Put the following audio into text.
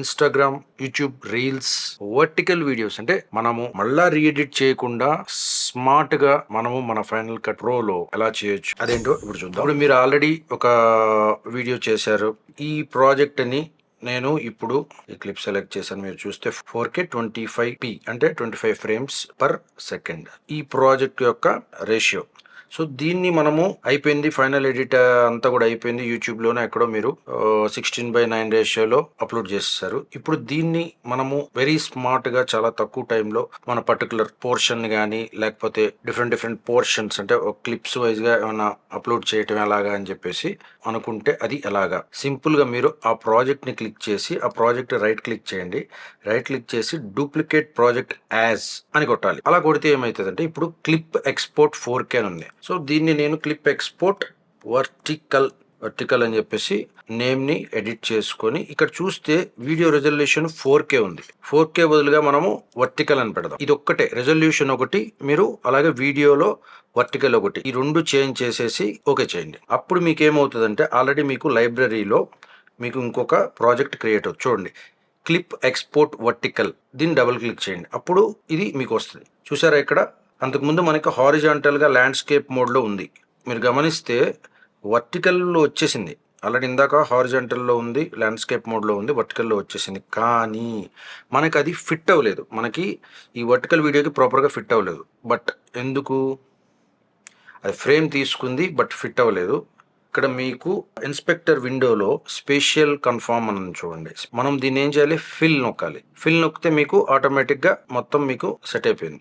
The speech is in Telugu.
Instagram YouTube reels vertical videos అంటే మనము మళ్ళా రీఎడిట్ చేయకుండా స్మార్ట్గా మనము మన ఫైనల్ కట్ ప్రో లో ఎలా చేయొచ్చు? అదేంటో ఇప్పుడు చూద్దాం. ఇప్పుడు మీరు ఆల్రెడీ ఒక వీడియో చేశారు. ఈ ప్రాజెక్ట్ని నేను ఇప్పుడు ఈ క్లిప్ సెలెక్ట్ చేశాను. మీరు చూస్తే four K twenty five P అంటే twenty five frames per second ఈ ప్రాజెక్ట్ యొక్క రేషియో సో దీన్ని మనము అయిపోయింది ఫైనల్ ఎడిట్ అంతా కూడా అయిపోయింది యూట్యూబ్లోనే ఎక్కడో మీరు సిక్స్టీన్ బై నైన్ రేషియోలో అప్లోడ్ చేస్తారు ఇప్పుడు దీన్ని మనము వెరీ స్మార్ట్గా చాలా తక్కువ టైంలో మన పర్టికులర్ పోర్షన్ కానీ లేకపోతే డిఫరెంట్ డిఫరెంట్ పోర్షన్స్ అంటే క్లిప్స్ వైజ్గా ఏమైనా అప్లోడ్ చేయటం ఎలాగా అని చెప్పేసి అనుకుంటే అది ఎలాగా? సింపుల్గా మీరు ఆ ప్రాజెక్ట్ని క్లిక్ చేసి ఆ ప్రాజెక్ట్ రైట్ క్లిక్ చేయండి. రైట్ క్లిక్ చేసి డూప్లికేట్ ప్రాజెక్ట్ యాజ్ అని కొట్టాలి. అలా కొడితే ఏమవుతుందంటే ఇప్పుడు క్లిప్ ఎక్స్పోర్ట్ ఫోర్ కే అని ఉంది. సో దీన్ని నేను క్లిప్ ఎక్స్పోర్ట్ వర్టికల్ వర్టికల్ అని చెప్పేసి నేమ్ని ఎడిట్ చేసుకొని ఇక్కడ చూస్తే వీడియో రెజల్యూషన్ ఫోర్ కే ఉంది. ఫోర్ కే బదులుగా మనము వర్టికల్ అని పెడదాం. ఇది ఒక్కటే. రెజల్యూషన్ ఒకటి మీరు అలాగే వీడియోలో వర్టికల్ ఒకటి. ఈ రెండు చేంజ్ చేసేసి ఓకే చేయండి. అప్పుడు మీకు ఏమవుతుందంటే ఆల్రెడీ మీకు లైబ్రరీలో మీకు ఇంకొక ప్రాజెక్ట్ క్రియేట్ అవుతుంది. చూడండి. క్లిప్ ఎక్స్పోర్ట్ వర్టికల్ దీన్ని డబుల్ క్లిక్ చేయండి. అప్పుడు ఇది మీకు వస్తుంది. చూసారా ఇక్కడ? అంతకుముందు మనకి హారిజాంటల్గా ల్యాండ్స్కేప్ మోడ్లో ఉంది. మీరు గమనిస్తే వర్టికల్లో వచ్చేసింది. ఆల్రెడీ ఇందాక హారిజాంటల్లో ఉంది ల్యాండ్స్కేప్ మోడ్లో ఉంది వర్టికల్లో వచ్చేసింది. కానీ మనకి అది ఫిట్ అవ్వలేదు. మనకి ఈ వర్టికల్ వీడియోకి ప్రాపర్గా ఫిట్ అవ్వలేదు. బట్ ఎందుకు? అది ఫ్రేమ్ తీసుకుంది బట్ ఫిట్ అవ్వలేదు. ఇక్కడ మీకు ఇన్స్పెక్టర్ విండోలో స్పేషియల్ కన్ఫామ్ అని చూడండి. మనం దీన్ని ఏం చేయాలి? ఫిల్ నొక్కాలి. ఫిల్ నొక్కితే మీకు ఆటోమేటిక్గా మొత్తం మీకు సెట్ అయిపోయింది.